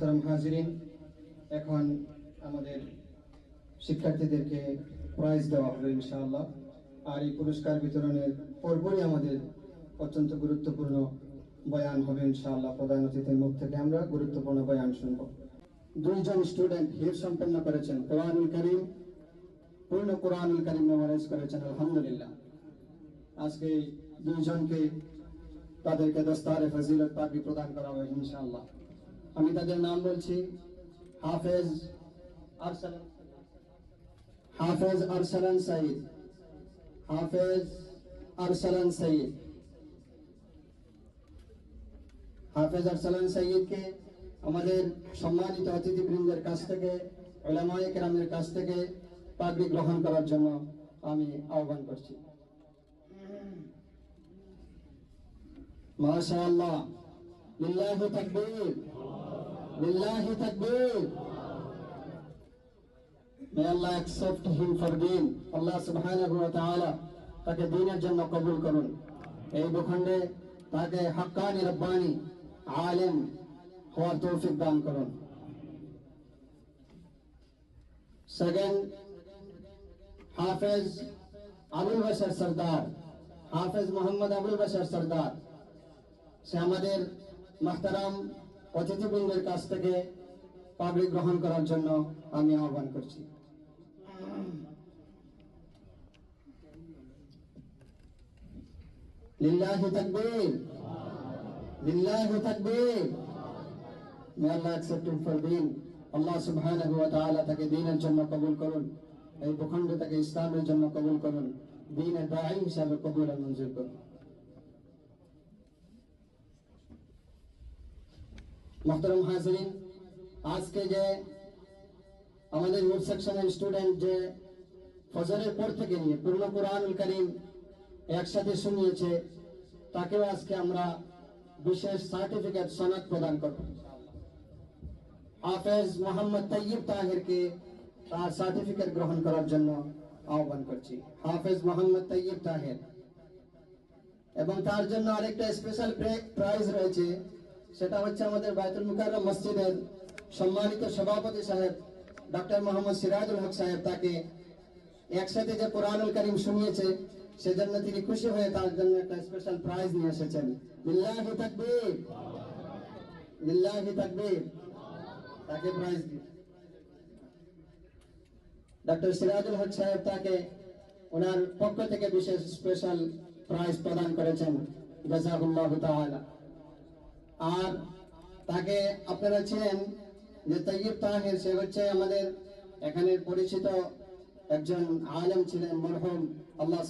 মোহতারাম হাজিরিন, এখন আমাদের শিক্ষার্থীদেরকে প্রাইজ দেওয়া হবে ইনশাআল্লাহ। আর এই পুরস্কার বিতরণের পরপরই আমাদের অত্যন্ত গুরুত্বপূর্ণ বয়ান হবে ইনশাআল্লাহ। প্রধান অতিথির মুখ থেকে আমরা গুরুত্বপূর্ণ বয়ান শুনব। দুইজন স্টুডেন্ট হির সম্পন্ন করেছেন। কোরআনুল করিম, পূর্ণ কোরআনুল করিম মেমোরাইজ করেছেন, আলহামদুলিল্লাহ। আজকে দুইজনকে তাদেরকে দস্তারে ফজিলত পাকি প্রদান করা হবে ইনশাআল্লাহ। আমি তাদের নাম বলছি হাফেজ আরসালান হাফেজ আরসালান সাইদ। হাফেজ আরসালান সাইদ। হাফেজ আরসালান সাইদকে আমাদের সম্মানিত অতিথিবৃন্দের কাছ থেকে, ওলামায়ে কেরামের কাছ থেকে পাগড়ি গ্রহণ করার জন্য আমি আহ্বান করছি। মাশাআল্লাহ। লিল্লাহি তাকবীর। লিল্লাহি তাকবীর। May Allah accept him for deen. Allah subhanahu wa ta'ala তাকে দিনের জন্য কবুল করুন। এই ভূখণ্ডে তাকে হাক্কানি রব্বানি আলেম হওয়ার তৌফিক দান করুন। সেকেন্ড হাফেজ আবুল বাশার সরদার, হাফেজ মোহাম্মদ আবুল বাশার সরদার। সে আমাদের মাহতারাম অতিথিবৃন্দের কাছ থেকে পাবলিক গ্রহণ করার জন্য আমি আহ্বান করছি। লিল্লাহি তাকবীর। লিল্লাহি তাকবীর। মে for আল্লাহ সুবহানাহু তাকে দ্বীনের জন্য কবুল করুন। এই ভূখণ্ডে তাকে ইসলামের জন্য কবুল করুন। দ্বীনের দাঈ হিসাবে কবুল আর মঞ্জুর করুন। মোহতরম হাজরিন আজকে যে আমাদের মিড সেকশনের স্টুডেন্ট যে ফজরের পর থেকে নিয়ে পূর্ণ কোরআনুল করিম একসাথে শুনিয়েছে, তাকেও আজকে আমরা বিশেষ সার্টিফিকেট সনদ প্রদান করব। হাফেজ মোহাম্মদ তৈয়ব তাহিরকে তার সার্টিফিকেট গ্রহণ করার জন্য আহ্বান করছি। হাফেজ মোহাম্মদ তৈয়ব তাহির। এবং তার জন্য আরেকটা স্পেশাল প্রাইজ রয়েছে সেটা হচ্ছে আমাদের বায়তুল মুকাররম মসজিদের সম্মানিত সভাপতি সাহেব ডক্টর মোহাম্মদ সিরাজুল হক সাহেব, তাকে একসাথে যে কোরআনুল করিম শুনিয়েছে, সেজন্য তিনি খুশি হয়ে তার জন্য একটা স্পেশাল প্রাইজ নিয়ে এসেছেন। লিল্লাহি তাকবীর। লিল্লাহি তাকবীর। তাকে প্রাইজ ডক্টর সিরাজুল হক সাহেব তাকে ওনার পক্ষ থেকে বিশেষ স্পেশাল প্রাইজ প্রদান করেছেন। জাজাকুল্লাহ তাআলা। আর তাকে আপনারা ছিলেন যে তৈয়ব তাহির, সে হচ্ছে আমাদের এখানে পরিচিত একজন আলম ছিলেন, মরহম আল্লাহ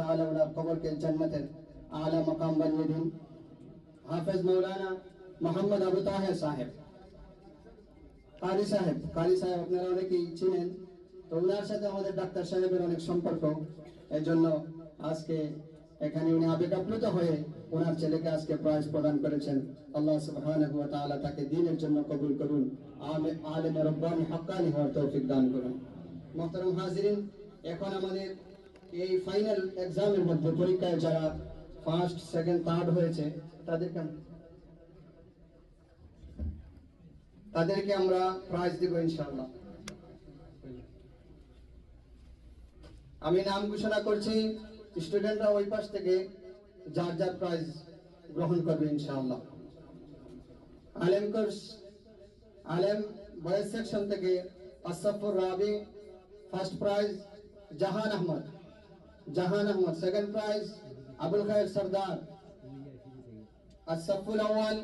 তাআলা কবরকে জান্নাতের আলা মাকাম বানিয়ে দিন। হাফেজ মৌলানা মোহাম্মদ আবু তাহের সাহেব। কারি সাহেব কারি সাহেব আপনারা অনেকেই চিনেন। তো ওনার সাথে আমাদের ডাক্তার সাহেবের অনেক সম্পর্ক। এই জন্য আজকে এখানে উনি আবেগ আপ্লুত হয়ে ওনার ছেলেকে আজকে প্রাইজ প্রদান করেছেন। আল্লাহ সুবহানাহু ওয়া তাআলা তাকে দ্বীনের জন্য কবুল করুন। আলে আলেম রব্বানি হাক্কানি হওয়ার তৌফিক দান করুন। হাজিরিন, এখন আমাদের এই ফাইনাল এক্সামের মধ্যে পরীক্ষায় যারা ফার্স্ট সেকেন্ড থার্ড হয়েছে, তাদেরকে তাদেরকে আমরা প্রাইজ দিব ইনশাআল্লাহ। আমি নাম ঘোষণা করছি স্টুডেন্টরা ওই পাশ থেকে যার যার প্রাইজ গ্রহণ করবে ইনশাআল্লাহ। আলেম কোর্স, আলেম বয়েজ সেকশন থেকে Asfur Rabi first prize Jahan Ahmad. Jahan Ahmad second prize Abul Khayer Sardar. Asful Awal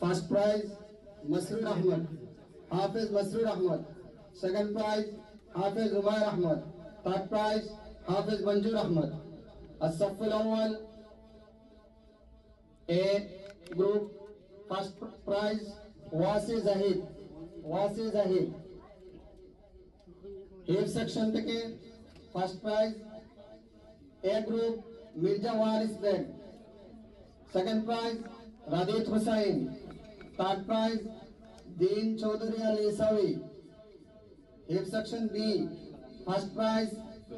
first prize Masrur Ahmad. Hafiz Masrur Ahmad. Second prize Hafiz Umar Ahmad. Third prize Hafiz Manjur Ahmad. Asful Awal A group first prize Wasi Zahid Wasi Zahid F section থেকে first prize A group Mirza Waris Baig second prize Radit Hussain third prize Din Chowdhury Ali Isawi F section B first prize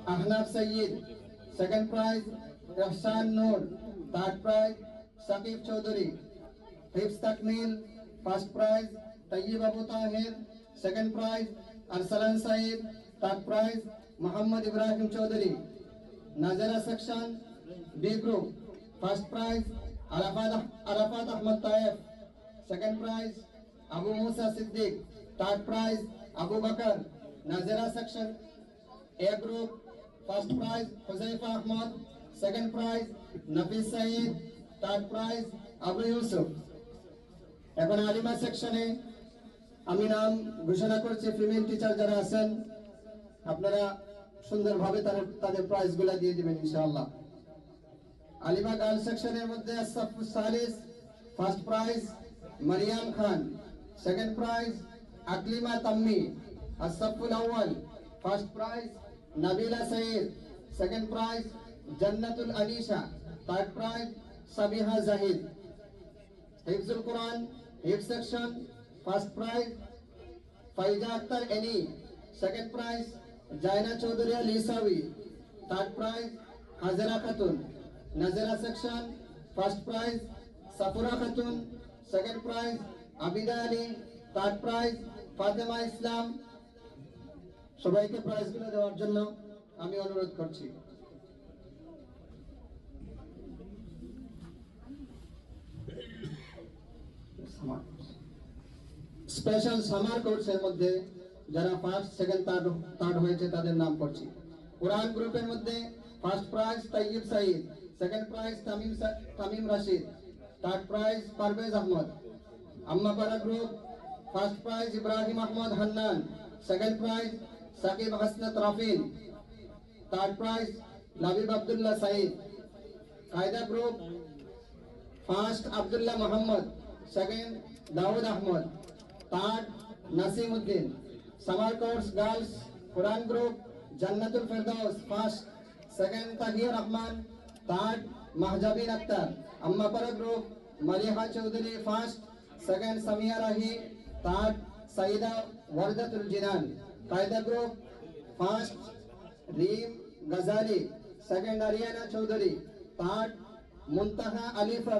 Ahnaf Syed second prize Rahsan Noor third prize Shakib Chowdhury Hifz Takmil first prize Tayyab Abu Tahir, second prize Arsalan Sahib third prize Mohammad Ibrahim Chowdhury. Nazra section B group, first prize Arafat Ahmad Tayef, second prize Abu Musa Siddique third prize Abu Bakar. Nazra section A group, first prize Huzaifa Ahmad, second prize Nafis Saeed Third prize, Abu Yusuf. এখন আলিমা সেকশনে আমি নাম ঘোষণা করছি female teacher যারা আছেন আপনারা সুন্দরভাবে তাদের তাদের প্রাইজগুলা দিয়ে দিবেন ইনশাআল্লাহ। আলিমা গার্ল সেকশনের মধ্যে Asafu Salis first prize Mariam Khan. Second prize Aklima Tammi. Asaful Awal first prize Nabila Saeed second prize Jannatul Anisha. Third prize Sabiha Zahid. Hifzul Quran, Hifz section, first prize, Faiza Akter Eni, second prize, Zaina Chowdhury Al Isabi third prize, Hajera Khatun. Nazera section, first prize, Safura Khatun. Second prize, Abida Ali. Third prize, Fatema Islam. সবাইকে প্রাইজগুলো দেওয়ার জন্য আমি অনুরোধ করছি। Special summer কোর্সের মধ্যে যারা ফার্স্ট সেকেন্ড থার্ড থার্ড হয়েছে তাদের নাম করছি কোরআন গ্রুপের মধ্যে first prize Taiyib Saeed second prize Tamim Tamim Rashid third prize Parvez Ahmad Ammapara group first prize Ibrahim Ahmad Hannan second prize Sakib Hasnat Rafin third prize Labib Abdullah Saeed Qaida group first Abdullah Mohammad second Daud Ahmad third Nasim Uddin summer course girls Quran group Jannatul Ferdous first second Tahia Rahman third Mahjabin Akter Ammapara group Maliha Chowdhury first second Samia Rahi third Saida Wardatul Jinan Qaida group first Rim Gazali second Ariana Chowdhury third Muntaha Alifa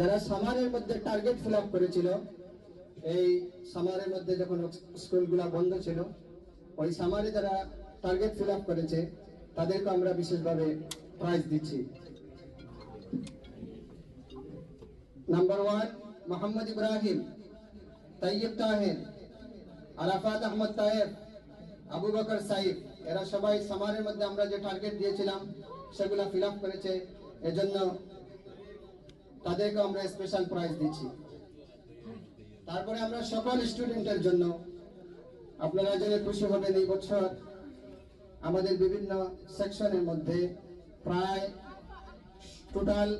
যারা সামারের মধ্যে target fill up করেছিল, এই সামারের মধ্যে যখন স্কুলগুলো বন্ধ ছিল, ওই সামারে যারা টার্গেট ফিল আপ করেছে, তাদেরকে আমরা বিশেষভাবে প্রাইজ দিচ্ছি। নাম্বার ওয়ান মোহাম্মদ ইব্রাহিম তাইয়ব তাহের, আরাফাত আহমদ তায়েব আবু বকর সাইফ, এরা সবাই সামারের মধ্যে আমরা যে টার্গেট দিয়েছিলাম, সেগুলো ফিল আপ করেছে। এজন্য তাদেরকে আমরা স্পেশাল প্রাইজ দিচ্ছি। তারপরে আমরা সকল স্টুডেন্টের জন্য আপনারা জেনে খুশি হবেন এই বছর আমাদের বিভিন্ন সেকশনের মধ্যে প্রায় total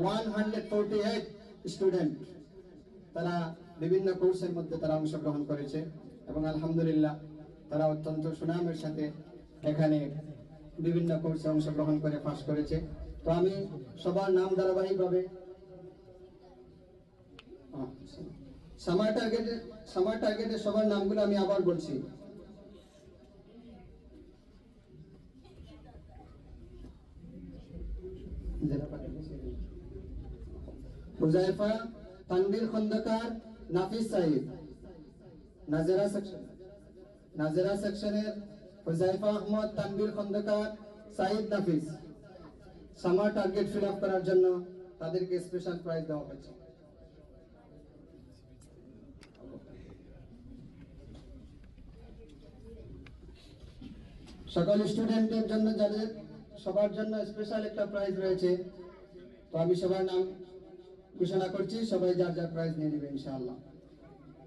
one hundred forty eight student তারা বিভিন্ন কোর্সের মধ্যে তারা অংশগ্রহণ করেছে এবং আলহামদুলিল্লাহ তারা অত্যন্ত সুনামের সাথে এখানে বিভিন্ন কোর্সে অংশগ্রহণ করে পাশ করেছে। তো আমি সবার নাম ধারাবাহিকভাবে সামার টার্গেটে সামার টার্গেটে সবার নামগুলো আমি আবার বলছি। হুজাইফা তানবীর খন্দকার, নাফিস সাইদ নাজেরা সেকশন নাজেরা সেকশনের Huzaifa Ahmad Tanvir Khandakar Saeed Nafis. Summer target fill up করার জন্য তাদেরকে স্পেশাল প্রাইজ দেওয়া হয়েছে। সকল স্টুডেন্টদের জন্য, যাদের সবার জন্য স্পেশাল একটা প্রাইজ রয়েছে, তো আমি সবার নাম ঘোষণা করছি, সবাই যার যার প্রাইজ নিয়ে নেবে ইনশাআল্লাহ।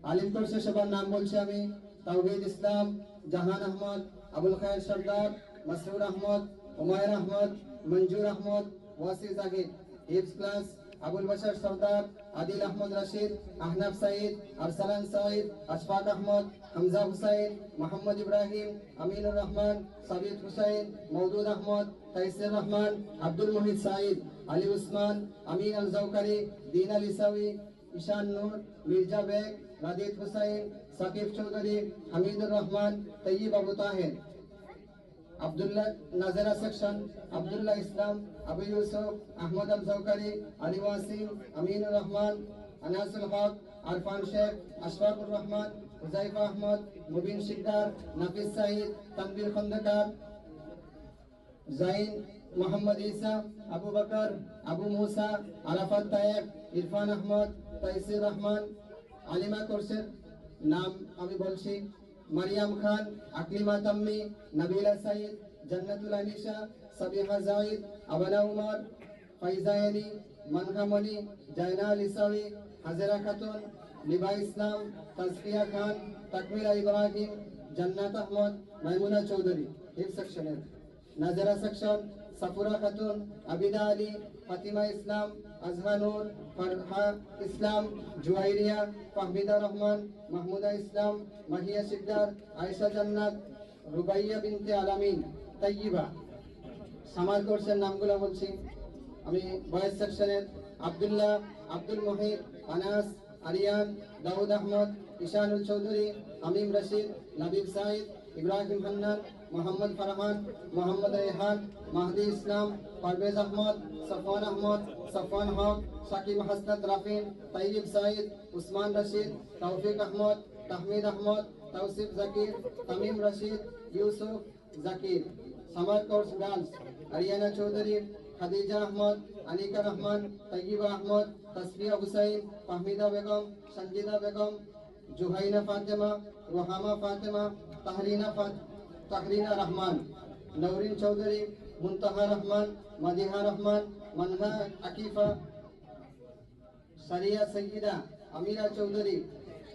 আলিম কোর্সে সবার নাম বলছি আমি, তাওহিদ ইসলাম, জাহান আহমদ, আবুল খায়ের সর্দার মাসরুর আহমদ হুমায়ুন আহমদ মঞ্জুর আহমদ ওয়াসি জাহিদ হিপস ক্লাস, আবুল বাশার সর্দার, আদিল আহমদ রশিদ, আহনাফ সাইদ, আরসালান সাইদ, আশফাক আহমদ, হামজা হুসাইন, মোহাম্মদ ইব্রাহিম, আমিনুর রহমান, সাবিদ হুসাইন, মওদুদ আহমদ, তাইসির রহমান, আব্দুল মুহিদ সাইদ, আলী উসমান, আমিন আল জৌকারি দিন আল ইসাউই ঈশান নূর, মির্জা বেগ রাদিত হুসাইন, সাকিব চৌধুরী, হামিদুর রহমান তৈয়ব আবু তাহের। আব্দুল্লাহ নাজারা সেকশন, আব্দুল্লাহ ইসলাম, আবু ইউসুফ, আহমদ আল আলী ওয়াসিম, আমিনুর রহমান, আনাসুল হক, আরফান শেখ আশরাফুর রহমান, হুজাইফা আহমদ, মুবিন শিকদার, নাফিস সাইদ তানবীর খন্দকার, জাইন মোহাম্মদ ঈসা, আবু বকর, আবু মুসা, আরাফাত তায়েব, ইরফান আহমদ, তাইসির রহমান, আলিমা কোর্সের নাম আমি বলছি। মারিয়াম খান আকলিমা তাম্মি নবিলা সাইদ জান্নাতুল আনিশা সাবিহা জাইদ আবানা উমর ফাইজায়নি মানহামনি জাইনাল ইসাউি হাজেরা খাতুন লিবা ইসলাম তাজকিয়া খান তাকমিলা ইব্রাহিম জান্নাত আহমদ মাইমুনা চৌধুরী এই সেকশনের নাজারা সেকশন সাফুরা খাতুন আবিদা আলী ফাতিমা ইসলাম আজহানুর ফারহা ইসলাম, জুয়াইরিয়া, ফাহমিদা রহমান, মাহমুদা ইসলাম, মাহিয়া সিকদার আয়েশা জান্নাত, রুবাইয়া বিনতে আলামিন, তাইয়িবা। সামার কোর্সের নামগুলো বলছি। আমি বয়েজ সেকশনের আব্দুল্লাহ, আব্দুল মহিদ আনাস, আরিয়ান, দাউদ আহমদ ইশানুল চৌধুরী, আমিম রশিদ, নবীব সাইদ ইব্রাহিম হান্নান মোহাম্মদ ফারহান, মোহাম্মদ রেহান মাহদি ইসলাম, পারভেজ আহমদ, সফওয়ান আহমদ, সফওয়ান হক, সাকিব হাসনাত রাফিন তাইব Saeed Usman Rashid, Taufiq Ahmad, Tahmid Ahmad Tausif Zakir, Tamim Rashid, Yusuf Zakir summer course girls, Ariana Chowdhury, Khadija Ahmad, Anika Rahman Tayyaba Ahmad, Tasfia Hussain Fahmida Begum, Sanjida Begum, Juhaina Fatema, Rohama Fatema, Tahrina ফাত তাহরিনা রহমান নৌরিন চৌধুরী, মুনতাহা রহমান, মাদিহা রহমান, মানহা আকিফা, সারিয়া সৈয়দা, আমিরা চৌধুরী,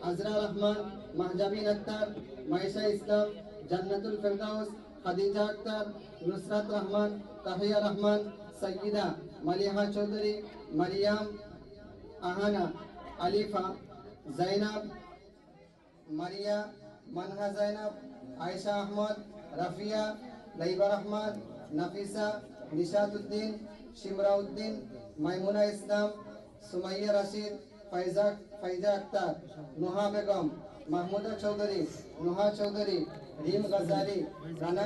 আজরা রহমান, মাহজাবিন আক্তার মাইশা ইসলাম, জান্নাতুল ফেরদাউস, খাদিজা আক্তার, নুসরাত রহমান, তাহিয়া রহমান, সৈয়দা মালিহা চৌধুরী, মারিয়াম আহানা, আলিফা, জাইনাব, মারিয়া, মানহা জাইনাব আয়েশা আহমদ, রাফিয়া, লাইবা রহমান, নাফিসা, নিশাতুদ্দিন, শিমরাউদ্দিন, মাইমুনা ইসলাম, সুমাইয়া রাশিদ, ফাইজা ফাইজা আক্তার, নোহা বেগম, মাহমুদা চৌধুরী, নোহা চৌধুরী, রিম গজালি রানা